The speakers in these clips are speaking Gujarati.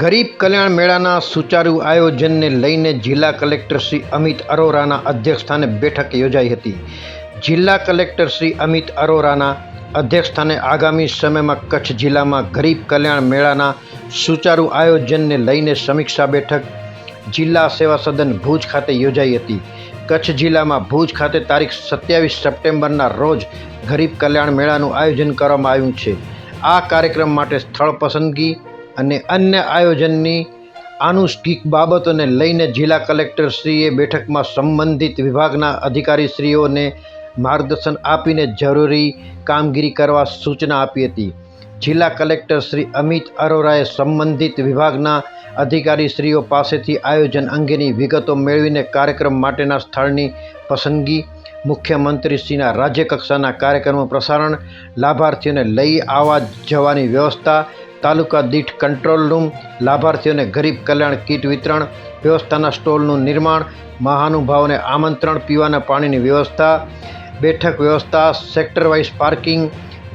ગરીબ કલ્યાણ મેળાના સુચારુ આયોજનને લઈને જિલ્લા કલેક્ટર શ્રી અમિત અરોરાના અધ્યક્ષસ્થાને બેઠક યોજાઈ હતી. જિલ્લા કલેક્ટર શ્રી અમિત અરોરાના અધ્યક્ષસ્થાને આગામી સમયમાં કચ્છ જિલ્લામાં ગરીબ કલ્યાણ મેળાના સુચારુ આયોજનને લઈને સમીક્ષા બેઠક જિલ્લા સેવા સદન ભુજ ખાતે યોજાઈ હતી. કચ્છ જિલ્લામાં ભુજ ખાતે તારીખ સત્યાવીસ સપ્ટેમ્બરના રોજ ગરીબ કલ્યાણ મેળાનું આયોજન કરવામાં આવ્યું છે. આ કાર્યક્રમ માટે સ્થળ પસંદગી અને અન્ય આયોજનની આનુષ્ઠિક બાબતોને લઈને જિલ્લા કલેક્ટરશ્રીએ બેઠકમાં સંબંધિત વિભાગના અધિકારીશ્રીઓને માર્ગદર્શન આપીને જરૂરી કામગીરી કરવા સૂચના આપી હતી. જિલ્લા કલેક્ટર શ્રી અમિત અરોરાએ સંબંધિત વિભાગના અધિકારીશ્રીઓ પાસેથી આયોજન અંગેની વિગતો મેળવીને કાર્યક્રમ માટેના સ્થળની પસંદગી, મુખ્યમંત્રીશ્રીના રાજ્યકક્ષાના કાર્યક્રમો પ્રસારણ, લાભાર્થીઓને લઈ આવવા જવાની વ્યવસ્થા તાલુકા દીઠ કંટ્રોલ રૂમ, લાભાર્થીઓને ગરીબ કલ્યાણ કીટ વિતરણ, વ્યવસ્થાના સ્ટોલનું નિર્માણ, મહાનુભાવોને આમંત્રણ, પીવાના પાણીની વ્યવસ્થા, બેઠક વ્યવસ્થા, સેક્ટર વાઇઝ પાર્કિંગ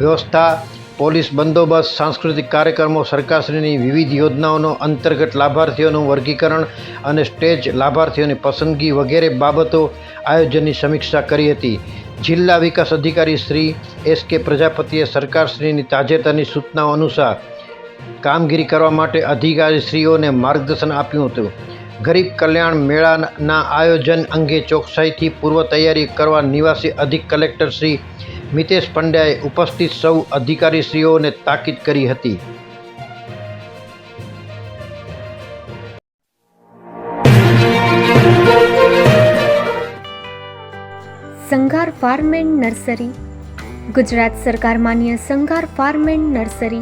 વ્યવસ્થા, પોલીસ બંદોબસ્ત, સાંસ્કૃતિક કાર્યક્રમો, સરકારશ્રીની વિવિધ યોજનાઓનો અંતર્ગત લાભાર્થીઓનું વર્ગીકરણ અને સ્ટેજ લાભાર્થીઓની પસંદગી વગેરે બાબતો આયોજનની સમીક્ષા કરી હતી. જિલ્લા વિકાસ અધિકારી શ્રી એસ કે પ્રજાપતિએ સરકારશ્રીની તાજેતરની સૂચનાઓ અનુસાર કામગીરી કરવા માટે અધિકારીશ્રીઓને માર્ગદર્શન આપ્યું હતું. ગરીબ કલ્યાણ મેળાના આયોજન અંગે ચોકસાઈથી પૂર્વ તૈયારી કરવા નિવાસી અધિક કલેક્ટર શ્રી મિતેશ પંડ્યાએ ઉપસ્થિત સૌ અધિકારીશ્રીઓને તાકીદ કરી હતી. Sanghar farm and nursery. Gujarat સરકાર માન્ય સંઘાર ફાર્મ એન્ડ નર્સરી.